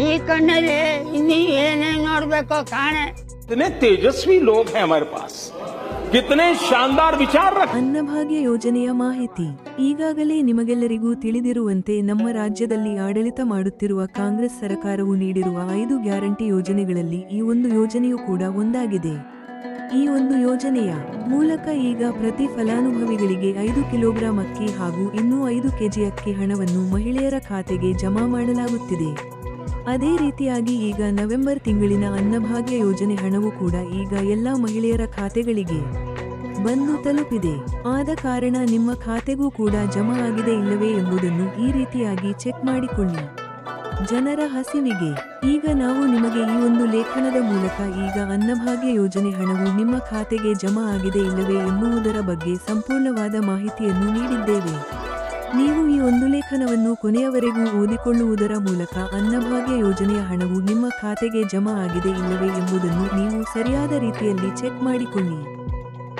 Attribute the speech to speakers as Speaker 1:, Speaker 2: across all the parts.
Speaker 1: ಈ ಕಣ್ಣಲ್ಲಿ ಇನ್ನೀ ಏನೇನ್ ನೋಡ್ಬೇಕೋ ಕಾಣೆ
Speaker 2: कितने तेजस्वी लोग हैं हमारे पास कितने शानदार विचार रख
Speaker 3: ಅನ್ನಭಾಗ್ಯ ಯೋಜನೆಯ ಮಾಹಿತಿ ಈಗಾಗಲೇ ನಿಮಗೆಲ್ಲರಿಗೂ ತಿಳಿದಿರುವಂತೆ ನಮ್ಮ ರಾಜ್ಯದಲ್ಲಿ ಆಡಳಿತ ಮಾಡುತ್ತಿರುವ ಕಾಂಗ್ರೆಸ್ ಸರ್ಕಾರವು ನೀಡಿರುವ ಐದು ಗ್ಯಾರಂಟಿ ಯೋಜನೆಗಳಲ್ಲಿ ಈ ಒಂದು ಯೋಜನೆಯೂ ಕೂಡ ಒಂದಾಗಿದೆ ಈ ಒಂದು ಯೋಜನೆಯ ಮೂಲಕ ಈಗ ಪ್ರತಿ ಫಲಾನುಭವಿಗಳಿಗೆ ಐದು ಕಿಲೋಗ್ರಾಂ ಅಕ್ಕಿ ಹಾಗೂ ಇನ್ನೂ ಐದು ಕೆಜಿ ಅಕ್ಕಿ ಹಣವನ್ನು ಮಹಿಳೆಯರ ಖಾತೆಗೆ ಜಮಾ ಮಾಡಲಾಗುತ್ತಿದೆ ಅದೇ ರೀತಿಯಾಗಿ ಈಗ ನವೆಂಬರ್ ತಿಂಗಳಿನ ಅನ್ನಭಾಗ್ಯ ಯೋಜನೆ ಹಣವು ಕೂಡ ಈಗ ಎಲ್ಲ ಮಹಿಳೆಯರ ಖಾತೆಗಳಿಗೆ ಬಂದು ತಲುಪಿದೆ. ಆದ ಕಾರಣ ನಿಮ್ಮ ಖಾತೆಗೂ ಕೂಡ ಜಮಾ ಆಗಿದೆ ಇಲ್ಲವೇ ಎಂಬುದನ್ನು ಈ ರೀತಿಯಾಗಿ ಚೆಕ್ ಮಾಡಿಕೊಳ್ಳಿ. ಜನರ ಹಸಿವಿಗೆ ಈಗ ನಾವು ನಿಮಗೆ ಈ ಒಂದು ಲೇಖನದ ಮೂಲಕ ಈಗ ಅನ್ನಭಾಗ್ಯ ಯೋಜನೆ ಹಣವು ನಿಮ್ಮ ಖಾತೆಗೆ ಜಮಾ ಆಗಿದೆ ಇಲ್ಲವೇ ಎನ್ನುವುದರ ಬಗ್ಗೆ ಸಂಪೂರ್ಣವಾದ ಮಾಹಿತಿಯನ್ನು ನೀಡಿದ್ದೇವೆ. ನೀವು ಈ ಒಂದು ಲೇಖನವನ್ನು ಕೊನೆಯವರೆಗೂ ಓದಿಕೊಳ್ಳುವುದರ ಮೂಲಕ ಅನ್ನಭಾಗ್ಯ ಯೋಜನೆಯ ಹಣವು ನಿಮ್ಮ ಖಾತೆಗೆ ಜಮಾ ಆಗಿದೆ ಇಲ್ಲವೇ ಎಂಬುದನ್ನು ನೀವು ಸರಿಯಾದ ರೀತಿಯಲ್ಲಿ ಚೆಕ್ ಮಾಡಿಕೊಳ್ಳಿ.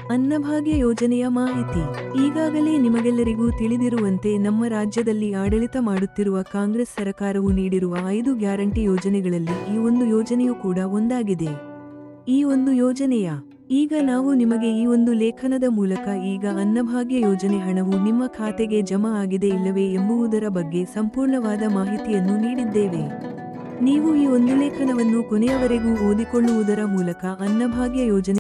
Speaker 3: ಅನ್ನಭಾಗ್ಯ ಯೋಜನೆಯ ಮಾಹಿತಿ. ಈಗಾಗಲೇ ನಿಮಗೆಲ್ಲರಿಗೂ ತಿಳಿದಿರುವಂತೆ ನಮ್ಮ ರಾಜ್ಯದಲ್ಲಿ ಆಡಳಿತ ಮಾಡುತ್ತಿರುವ ಕಾಂಗ್ರೆಸ್ ಸರ್ಕಾರವು ನೀಡಿರುವ ಐದು ಗ್ಯಾರಂಟಿ ಯೋಜನೆಗಳಲ್ಲಿ ಈ ಒಂದು ಯೋಜನೆಯೂ ಕೂಡ ಒಂದಾಗಿದೆ. ಈ ಒಂದು ಯೋಜನೆಯ ಈಗ ನಾವು ನಿಮಗೆ ಈ ಒಂದು ಲೇಖನದ ಮೂಲಕ ಈಗ ಅನ್ನಭಾಗ್ಯ ಯೋಜನೆ ಹಣವು ನಿಮ್ಮ ಖಾತೆಗೆ ಜಮಾ ಆಗಿದೆ ಇಲ್ಲವೇ ಎಂಬುವುದರ ಬಗ್ಗೆ ಸಂಪೂರ್ಣವಾದ ಮಾಹಿತಿಯನ್ನು ನೀಡಿದ್ದೇವೆ. ನೀವು ಈ ಒಂದು ಲೇಖನವನ್ನು ಕೊನೆಯವರೆಗೂ ಓದಿಕೊಳ್ಳುವುದರ ಮೂಲಕ ಅನ್ನಭಾಗ್ಯ ಯೋಜನೆ